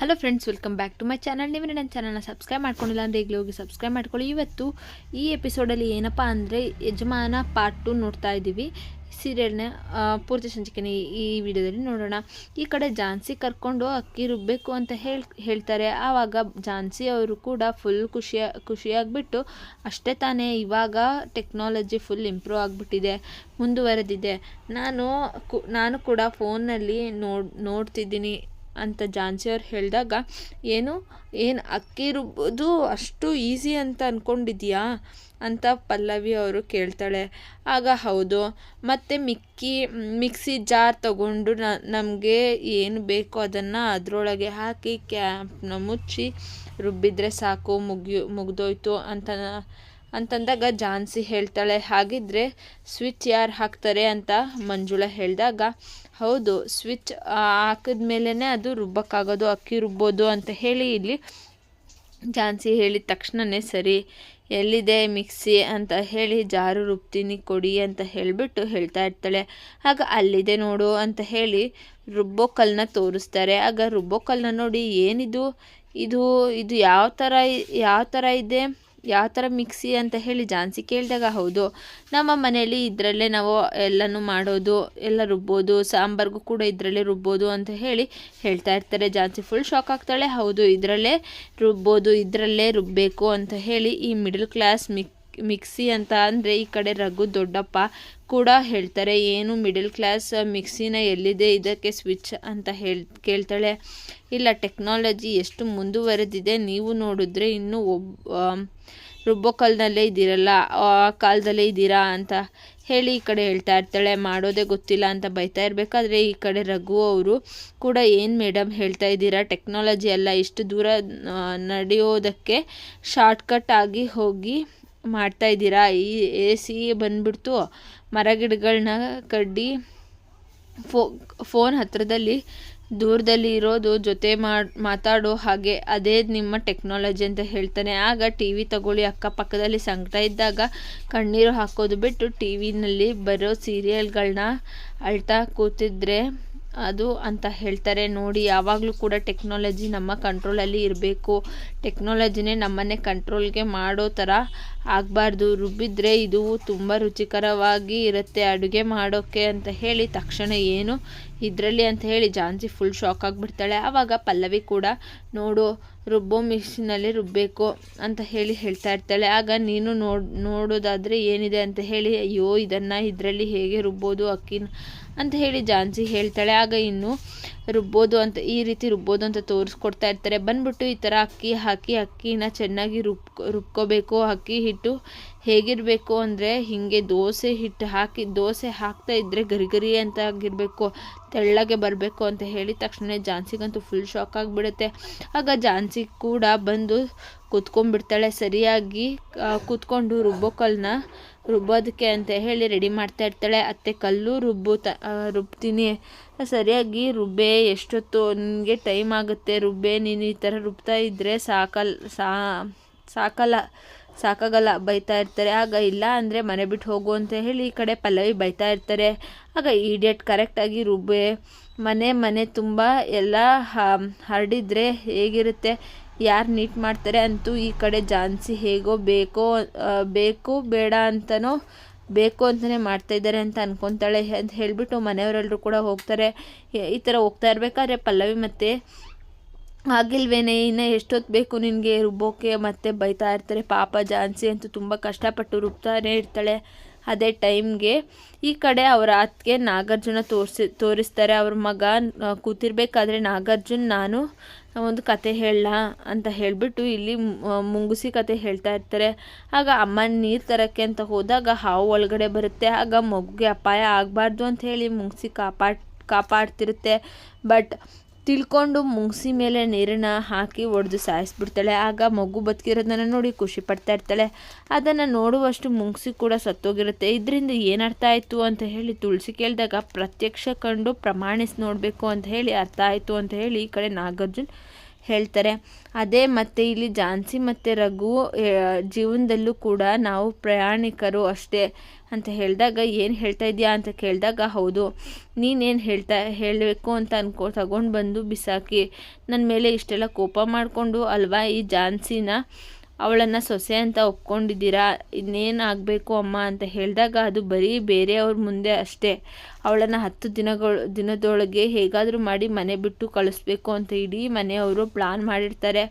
Hello friends welcome back to my channel ನೀವು ನನ್ನ ಚಾನಲ್ನ ಸಬ್ಸ್ಕ್ರೈಬ್ ಮಾಡ್ಕೊಂಡಿಲ್ಲ ಅಂದರೆ ಈಗಲೇ ಹೋಗಿ ಸಬ್ಸ್ಕ್ರೈಬ್ ಮಾಡ್ಕೊಳ್ಳಿ. ಇವತ್ತು ಈ ಎಪಿಸೋಡಲ್ಲಿ ಏನಪ್ಪ ಅಂದರೆ ಯಜಮಾನ ಪಾರ್ಟ್ ಟು ನೋಡ್ತಾ ಇದ್ದೀವಿ. ಸೀರಿಯಲ್ನ ಪೂರ್ತಿ ಸಂಚಿಕೆನೇ ಈ ವಿಡಿಯೋದಲ್ಲಿ ನೋಡೋಣ. ಈ ಕಡೆ ಝಾನ್ಸಿ ಕರ್ಕೊಂಡು ಅಕ್ಕಿ ರುಬ್ಬಬೇಕು ಅಂತ ಹೇಳಿ, ಹೇಳ್ತಾರೆ. ಆವಾಗ ಝಾನ್ಸಿ ಅವರು ಕೂಡ ಫುಲ್ ಖುಷಿಯ ಖುಷಿಯಾಗಿಬಿಟ್ಟು ಅಷ್ಟೇ ತಾನೇ ಇವಾಗ ಟೆಕ್ನಾಲಜಿ ಫುಲ್ ಇಂಪ್ರೂವ್ ಆಗಿಬಿಟ್ಟಿದೆ, ಮುಂದುವರೆದಿದೆ. ನಾನು ನಾನು ಕೂಡ ಫೋನಲ್ಲಿ ನೋಡ್, ನೋಡ್ತಿದ್ದೀನಿ. ಅಂತ ಝಾನ್ಸಿ ಅವ್ರು ಹೇಳಿದಾಗ, ಏನು ಏನು ಅಕ್ಕಿ ರುಬ್ಬೋದು ಅಷ್ಟು ಈಸಿ ಅಂತ ಅಂದ್ಕೊಂಡಿದ್ಯಾ ಅಂತ ಪಲ್ಲವಿ ಅವರು ಕೇಳ್ತಾಳೆ. ಆಗ, ಹೌದು. ಮತ್ತು ಮಿಕ್ಕಿ, ಮಿಕ್ಸಿ ಜಾರ್ ತಗೊಂಡು ನಮಗೆ ಏನು ಬೇಕೋ ಅದನ್ನು ಅದರೊಳಗೆ ಹಾಕಿ, ಕ್ಯಾಪ್ನ ಮುಚ್ಚಿ ರುಬ್ಬಿದರೆ ಸಾಕು, ಮುಗಿಯು, ಮುಗ್ದೋಯ್ತು ಅಂತ ಅಂತಂದಾಗ ಜಾನ್ಸಿ ಹೇಳ್ತಾಳೆ, ಹಾಗಿದ್ರೆ ಸ್ವಿಚ್ ಯಾರು ಹಾಕ್ತಾರೆ ಅಂತ ಮಂಜುಳ ಹೇಳಿದಾಗ, ಹೌದು ಸ್ವಿಚ್ ಹಾಕಿದ ಮೇಲೇ ಅದು ರುಬ್ಬಕ್ಕಾಗೋದು, ಅಕ್ಕಿ ರುಬ್ಬೋದು ಅಂತ ಹೇಳಿ ಇಲ್ಲಿ ಜಾನ್ಸಿ ಹೇಳಿದ ತಕ್ಷಣವೇ ಸರಿ, ಎಲ್ಲಿದೆ ಮಿಕ್ಸಿ ಅಂತ ಹೇಳಿ ಜಾರು ರುಬ್ತೀನಿ, ಕೊಡಿ ಅಂತ ಹೇಳಿಬಿಟ್ಟು ಹೇಳ್ತಾ ಇರ್ತಾಳೆ. ಆಗ ಅಲ್ಲಿದೆ ನೋಡು ಅಂತ ಹೇಳಿ ರುಬ್ಬೋ ತೋರಿಸ್ತಾರೆ. ಆಗ ರುಬ್ಬೋ ನೋಡಿ, ಏನಿದು? ಇದು ಇದು ಯಾವ ಥರ ಯಾವ ಥರ ಇದೆ? ಯಾವ ಥರ ಮಿಕ್ಸಿ ಅಂತ ಹೇಳಿ ಝಾನ್ಸಿ ಕೇಳಿದಾಗ ಹೌದು. ನಮ್ಮ ಮನೆಯಲ್ಲಿ ಇದರಲ್ಲೇ ನಾವು ಎಲ್ಲನೂ ಮಾಡೋದು, ಎಲ್ಲ ರುಬ್ಬೋದು, ಸಾಂಬಾರ್ಗೂ ಕೂಡ ಇದರಲ್ಲೇ ರುಬ್ಬೋದು ಅಂತ ಹೇಳಿ ಹೇಳ್ತಾ ಇರ್ತಾರೆ. ಝಾನ್ಸಿ ಫುಲ್ ಶಾಕ್ ಆಗ್ತಾಳೆ. ಹೌದು, ಇದರಲ್ಲೇ ರುಬ್ಬೋದು, ಇದರಲ್ಲೇ ರುಬ್ಬಬೇಕು ಅಂತ ಹೇಳಿ ಈ ಮಿಡಲ್ ಕ್ಲಾಸ್ ಮಿಕ್ ಮಿಕ್ಸಿ ಅಂತ ಅಂದರೆ ಈ ಕಡೆ ರಘು ದೊಡ್ಡಪ್ಪ ಕೂಡ ಹೇಳ್ತಾರೆ, ಏನು ಮಿಡಲ್ ಕ್ಲಾಸ್ ಮಿಕ್ಸಿನ ಎಲ್ಲಿದೆ? ಇದಕ್ಕೆ ಸ್ವಿಚ್ ಅಂತ ಹೇಳ್, ಕೇಳ್ತಾಳೆ. ಇಲ್ಲ ಟೆಕ್ನಾಲಜಿ ಎಷ್ಟು ಮುಂದುವರೆದಿದೆ ನೀವು ನೋಡಿದ್ರೆ ಇನ್ನೂ ಒಬ್ಬ ರುಬ್ಬೋ ಕಾಲದಲ್ಲೇ ಇದ್ದೀರಲ್ಲ, ಆ ಕಾಲದಲ್ಲೇ ಇದ್ದೀರಾ ಅಂತ ಹೇಳಿ ಈ ಕಡೆ ಹೇಳ್ತಾ ಇರ್ತಾಳೆ. ಮಾಡೋದೇ ಗೊತ್ತಿಲ್ಲ ಅಂತ ಬೈತಾ ಇರಬೇಕಾದ್ರೆ ಈ ಕಡೆ ರಘು ಅವರು ಕೂಡ ಏನು ಮೇಡಮ್ ಹೇಳ್ತಾ ಇದ್ದೀರಾ? ಟೆಕ್ನಾಲಜಿ ಎಲ್ಲ ಇಷ್ಟು ದೂರ ನಡೆಯೋದಕ್ಕೆ ಶಾರ್ಟ್ಕಟ್ ಆಗಿ ಹೋಗಿ ಮಾಡ್ತಾ ಇದ್ದೀರಾ? ಈ ಎ ಸಿ ಬಂದ್ಬಿಡ್ತು. ಮರಗಿಡಗಳನ್ನ ಕಡ್ಡಿ ಫೋ, ಫೋನ್ ಹತ್ತಿರದಲ್ಲಿ ದೂರದಲ್ಲಿ ಇರೋದು, ಜೊತೆ ಮಾಡಿ, ಮಾತಾಡೋ ಹಾಗೆ ಅದೇ ನಿಮ್ಮ ಟೆಕ್ನಾಲಜಿ ಅಂತ ಹೇಳ್ತಾನೆ. ಆಗ ಟಿ ವಿ ತಗೊಳ್ಳಿ. ಅಕ್ಕಪಕ್ಕದಲ್ಲಿ ಸಂಕಟ ಇದ್ದಾಗ ಕಣ್ಣೀರು ಹಾಕೋದು ಬಿಟ್ಟು ಟಿ ವಿನಲ್ಲಿ ಬರೋ ಸೀರಿಯಲ್ಗಳನ್ನ ಅಳ್ತಾ ಕೂತಿದ್ರೆ ಅದು ಅಂತ ಹೇಳ್ತಾರೆ. ನೋಡಿ, ಯಾವಾಗಲೂ ಕೂಡ ಟೆಕ್ನಾಲಜಿ ನಮ್ಮ ಕಂಟ್ರೋಲಲ್ಲಿ ಇರಬೇಕು. ಟೆಕ್ನಾಲಜಿನೇ ನಮ್ಮನ್ನೇ ಕಂಟ್ರೋಲ್ಗೆ ಮಾಡೋ ಥರ ಆಗಬಾರ್ದು. ರುಬ್ಬಿದ್ರೆ ಇದು ತುಂಬ ರುಚಿಕರವಾಗಿ ಇರುತ್ತೆ. ಅಡುಗೆ ಮಾಡೋಕ್ಕೆ ಅಂತ ಹೇಳಿ ತಕ್ಷಣ ಏನು ಇದರಲ್ಲಿ ಅಂತ ಹೇಳಿ ಜಾನ್ಸಿ ಫುಲ್ ಶಾಕ್ ಆಗಿಬಿಡ್ತಾಳೆ. ಆವಾಗ ಪಲ್ಲವಿ ಕೂಡ ನೋಡು ರುಬ್ಬೋ ಮಿಷಿನಲ್ಲಿ ರುಬ್ಬಬೇಕು ಅಂತ ಹೇಳಿ ಹೇಳ್ತಾ ಇರ್ತಾಳೆ. ಆಗ ನೀನು ನೋಡ್, ನೋಡೋದಾದರೆ ಏನಿದೆ ಅಂತ ಹೇಳಿ, ಅಯ್ಯೋ, ಇದನ್ನು ಇದರಲ್ಲಿ ಹೇಗೆ ರುಬ್ಬೋದು ಅಕ್ಕಿನ? ಅಂತ ಹೇಳಿ ಝಾನ್ಸಿ ಹೇಳ್ತಾಳೆ. ಆಗ ಇನ್ನು, ರುಬ್ಬೋದು ಅಂತ, ಈ ರೀತಿ ರುಬ್ಬೋದು ಅಂತ ತೋರಿಸ್ಕೊಡ್ತಾ ಇರ್ತಾರೆ. ಬಂದ್ಬಿಟ್ಟು ಈ ಥರ ಅಕ್ಕಿ ಹಾಕಿ, ಅಕ್ಕಿನ ಚೆನ್ನಾಗಿ ರುಬ್, ರುಬ್ಕೋಬೇಕು. ಅಕ್ಕಿ ಹಿಟ್ಟು ಹೇಗಿರಬೇಕು ಅಂದರೆ, ಹೀಗೆ ದೋಸೆ ಹಿಟ್ಟು ಹಾಕಿ, ದೋಸೆ ಹಾಕ್ತಾ ಇದ್ದರೆ ಗರಿ ಅಂತ ಆಗಿರಬೇಕು. ತೆಳ್ಳಗೆ ಬರಬೇಕು ಅಂತ ಹೇಳಿದ ತಕ್ಷಣ ಝಾನ್ಸಿಗಂತೂ ಫುಲ್ ಶಾಕ್ ಆಗಿಬಿಡುತ್ತೆ. ಆಗ ಝಾನ್ಸಿ ಕೂಡ ಬಂದು ಕೂತ್ಕೊಂಡ್ಬಿಡ್ತಾಳೆ, ಸರಿಯಾಗಿ ಕೂತ್ಕೊಂಡು ರುಬ್ಬೋ ಕಲ್ಲನ್ನ ರುಬ್ಬೋದಕ್ಕೆ ಅಂತ ಹೇಳಿ ರೆಡಿ ಮಾಡ್ತಾ ಇರ್ತಾಳೆ. ಅತ್ತೆ ಕಲ್ಲು ರುಬ್ಬು ತ ರುಬ್ತೀನಿ. ಸರಿಯಾಗಿ ರುಬ್ಬೆ, ಎಷ್ಟೊತ್ತು, ನಿನಗೆ ಟೈಮ್ ಆಗುತ್ತೆ, ರುಬ್ಬೆ, ನೀನು ಈ ಥರ ರುಬ್ತಾ ಇದ್ದರೆ ಸಾಕಲ್ ಸಾಕಲ್ಲ. ಸಾಕಾಗಲ್ಲ, ಬೈತಾ ಇರ್ತಾರೆ. ಆಗ ಇಲ್ಲ ಅಂದರೆ ಮನೆ ಬಿಟ್ಟು ಹೋಗು ಅಂತ ಹೇಳಿ ಈ ಕಡೆ ಪಲ್ಲವಿ ಬೈತಾ ಇರ್ತಾರೆ. ಆಗ ಈಡಿಯಟ್ ಕರೆಕ್ಟಾಗಿ ರುಬ್ಬೆ ಮನೆ ಮನೆ ತುಂಬ ಎಲ್ಲ ಹರಡಿದ್ರೆ ಹೇಗಿರುತ್ತೆ? ಯಾರು ನೀಟ್ ಮಾಡ್ತಾರೆ ಅಂತೂ ಈ ಕಡೆ ಜಾನ್ಸಿ ಹೇಗೋ ಬೇಕೋ ಬೇಕು, ಬೇಡ ಅಂತನೋ, ಬೇಕು ಅಂತಲೇ ಮಾಡ್ತಾಯಿದ್ದಾರೆ ಅಂತ ಅಂದ್ಕೊತಾಳೆ ಅಂತ ಹೇಳಿಬಿಟ್ಟು ಮನೆಯವರೆಲ್ಲರೂ ಕೂಡ ಹೋಗ್ತಾರೆ. ಈ ಥರ ಹೋಗ್ತಾ ಇರಬೇಕಾದ್ರೆ ಪಲ್ಲವಿ ಮತ್ತು ಆಗಿಲ್ವೇನೆ ಇನ್ನು ಎಷ್ಟೊತ್ತು ಬೇಕು ನಿನಗೆ? ರುಬ್ಬೋಕೆ ಮತ್ತು ಬೈತಾ ಇರ್ತಾರೆ. ಪಾಪ ಝಾನ್ಸಿ ಅಂತೂ ತುಂಬ ಕಷ್ಟಪಟ್ಟು ರುಬ್ತಾನೆ ಇರ್ತಾಳೆ ಅದೇ ಟೈಮ್ಗೆ. ಈ ಕಡೆ ಅವರ ಅತ್ತಿಗೆ ನಾಗಾರ್ಜುನ ತೋರಿಸಿ, ತೋರಿಸ್ತಾರೆ. ಅವ್ರ ಮಗ ಕೂತಿರ್ಬೇಕಾದ್ರೆ, ನಾಗಾರ್ಜುನ್, ನಾನು ಒಂದು ಕತೆ ಹೇಳ ಅಂತ ಹೇಳಿಬಿಟ್ಟು ಇಲ್ಲಿ ಮುಂಗುಸಿ ಕತೆ ಹೇಳ್ತಾ ಇರ್ತಾರೆ. ಆಗ ಅಮ್ಮ ನೀರು ತರೋಕ್ಕೆ ಅಂತ ಹೋದಾಗ ಹಾವು ಒಳಗಡೆ ಬರುತ್ತೆ. ಆಗ ಮಗುಗೆ ಅಪಾಯ ಆಗಬಾರ್ದು ಅಂತ ಹೇಳಿ ಮುಂಗುಸಿ ಕಾಪಾಡ್, ಕಾಪಾಡ್ತಿರುತ್ತೆ. ಬಟ್ ತಿಳ್ಕೊಂಡು ಮುಂಗ್ಸಿ ಮೇಲೆ ನೀರನ್ನ ಹಾಕಿ ಒಡೆದು ಸಾಯಿಸ್ಬಿಡ್ತಾಳೆ. ಆಗ ಮಗು ಬದುಕಿರೋದನ್ನು ನೋಡಿ ಖುಷಿ ಪಡ್ತಾ ಇರ್ತಾಳೆ. ಅದನ್ನು ನೋಡುವಷ್ಟು ಮುಂಗ್ಸಿ ಕೂಡ ಸತ್ತೋಗಿರುತ್ತೆ. ಇದರಿಂದ ಏನರ್ಥ ಆಯಿತು ಅಂತ ಹೇಳಿ ತುಳಸಿ ಕೇಳಿದಾಗ, ಪ್ರತ್ಯಕ್ಷ ಕಂಡು ಪ್ರಮಾಣಿಸಿ ನೋಡಬೇಕು ಅಂತ ಹೇಳಿ ಅರ್ಥ ಆಯಿತು ಅಂತ ಹೇಳಿ ಈ ಕಡೆ ನಾಗಾರ್ಜುನ್ ಹೇಳ್ತಾರೆ. ಅದೇ ಮತ್ತು ಇಲ್ಲಿ ಝಾನ್ಸಿ ಮತ್ತು ರಘು ಜೀವನದಲ್ಲೂ ಕೂಡ ನಾವು ಪ್ರಯಾಣಿಕರು ಅಷ್ಟೇ. ಅಂತ ಹೇಳಿದಾಗ, ಏನು ಹೇಳ್ತಾ ಇದೆಯಾ ಅಂತ ಕೇಳಿದಾಗ, ಹೌದು, ನೀನೇನು ಹೇಳ್ತಾ, ಹೇಳಬೇಕು ಅಂತ ಅನ್ಕೋ, ತಗೊಂಡು ಬಂದು ಬಿಸಾಕಿ ನನ್ನ ಮೇಲೆ ಇಷ್ಟೆಲ್ಲ ಕೋಪ ಮಾಡಿಕೊಂಡು ಅಲ್ವಾ ಈ ಝಾನ್ಸಿನ ಅವಳನ್ನು ಸೊಸೆ ಅಂತ ಒಪ್ಕೊಂಡಿದ್ದೀರಾ? ಇನ್ನೇನು ಆಗಬೇಕು ಅಮ್ಮ? ಅಂತ ಹೇಳಿದಾಗ, ಅದು ಬರೀ ಬೇರೆಯವ್ರ ಮುಂದೆ ಅಷ್ಟೇ. ಅವಳನ್ನು ಹತ್ತು ದಿನಗಳು, ದಿನದೊಳಗೆ ಹೇಗಾದರೂ ಮಾಡಿ ಮನೆ ಬಿಟ್ಟು ಕಳಿಸ್ಬೇಕು ಅಂತ ಇಡೀ ಮನೆಯವರು ಪ್ಲಾನ್ ಮಾಡಿರ್ತಾರೆ.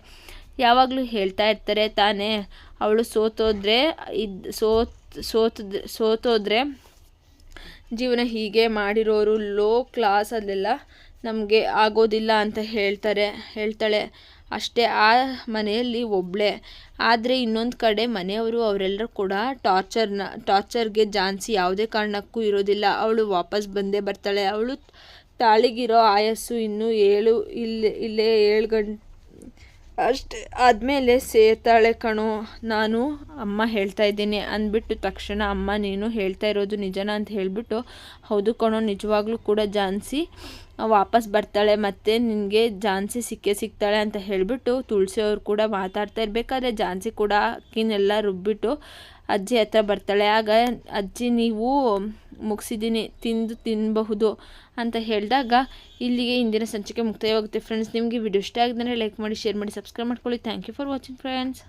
ಯಾವಾಗಲೂ ಹೇಳ್ತಾ ಇರ್ತಾರೆ ತಾನೇ, ಅವಳು ಸೋತೋದ್ರೆ ಇದು, ಸೋತ್ ಸೋತದ್ ಸೋತೋದ್ರೆ ಜೀವನ ಹೀಗೆ ಮಾಡಿರೋರು ಲೋ ಕ್ಲಾಸ್ ಅಲ್ಲೆಲ್ಲ ನಮಗೆ ಆಗೋದಿಲ್ಲ ಅಂತ ಹೇಳ್ತಾರೆ, ಹೇಳ್ತಾಳೆ. ಅಷ್ಟೇ ಆ ಮನೆಯಲ್ಲಿ ಒಬ್ಳೆ. ಆದರೆ ಇನ್ನೊಂದು ಕಡೆ ಮನೆಯವರು ಅವರೆಲ್ಲರೂ ಕೂಡ ಟಾರ್ಚರ್ನ ಟಾರ್ಚರ್ಗೆ ಜಾನ್ಸಿ ಯಾವುದೇ ಕಾರಣಕ್ಕೂ ಇರೋದಿಲ್ಲ. ಅವಳು ವಾಪಸ್ ಬಂದೇ ಬರ್ತಾಳೆ. ಅವಳು ತಾಳಿಗಿರೋ ಆಯಸ್ಸು ಇನ್ನೂ ಏಳು ಇಲ್ಲಿ ಇಲ್ಲೇ ಏಳು ಗಂಟೆ ಅಷ್ಟೇ ಆದಮೇಲೆ ಸೇರ್ತಾಳೆ ಕಣೋ, ನಾನು ಅಮ್ಮ ಹೇಳ್ತಾ ಇದ್ದೀನಿ ಅಂದ್ಬಿಟ್ಟು ತಕ್ಷಣ ಅಮ್ಮ, ನೀನು ಹೇಳ್ತಾ ಇರೋದು ನಿಜನಾ ಅಂತ ಹೇಳಿಬಿಟ್ಟು, ಹೌದು ಕಣೋ, ನಿಜವಾಗ್ಲೂ ಕೂಡ ಜಾನ್ಸಿ ವಾಪಸ್ ಬರ್ತಾಳೆ ಮತ್ತು ನಿನಗೆ ಜಾನ್ಸಿ ಸಿಕ್ಕೇ ಸಿಗ್ತಾಳೆ ಅಂತ ಹೇಳಿಬಿಟ್ಟು ತುಳಸಿ ಅವ್ರು ಕೂಡ ಮಾತಾಡ್ತಾ ಇರಬೇಕಾದ್ರೆ ಜಾನ್ಸಿ ಕೂಡ ಅಕ್ಕಿನೆಲ್ಲ ರುಬ್ಬಿಟ್ಟು ಅಜ್ಜಿ ಹತ್ರ ಬರ್ತಾಳೆ. ಆಗ ಅಜ್ಜಿ, ನೀವು ಮುಗಿಸಿದ್ದೀನಿ, ತಿಂದು ತಿನ್ನಬಹುದು ಅಂತ ಹೇಳಿದಾಗ ಇಲ್ಲಿಗೆ ಇಂದಿನ ಸಂಚಿಕೆ ಮುಕ್ತಾಯವಾಗುತ್ತೆ. ಫ್ರೆಂಡ್ಸ್ ನಿಮಗೆ ವಿಡಿಯೋ ಇಷ್ಟ ಆಗಿದ್ದರೆ ಲೈಕ್ ಮಾಡಿ ಶೇರ್ ಮಾಡಿ ಸಬ್ಸ್ಕ್ರೈಬ್ ಮಾಡ್ಕೊಳ್ಳಿ. Thank you for watching friends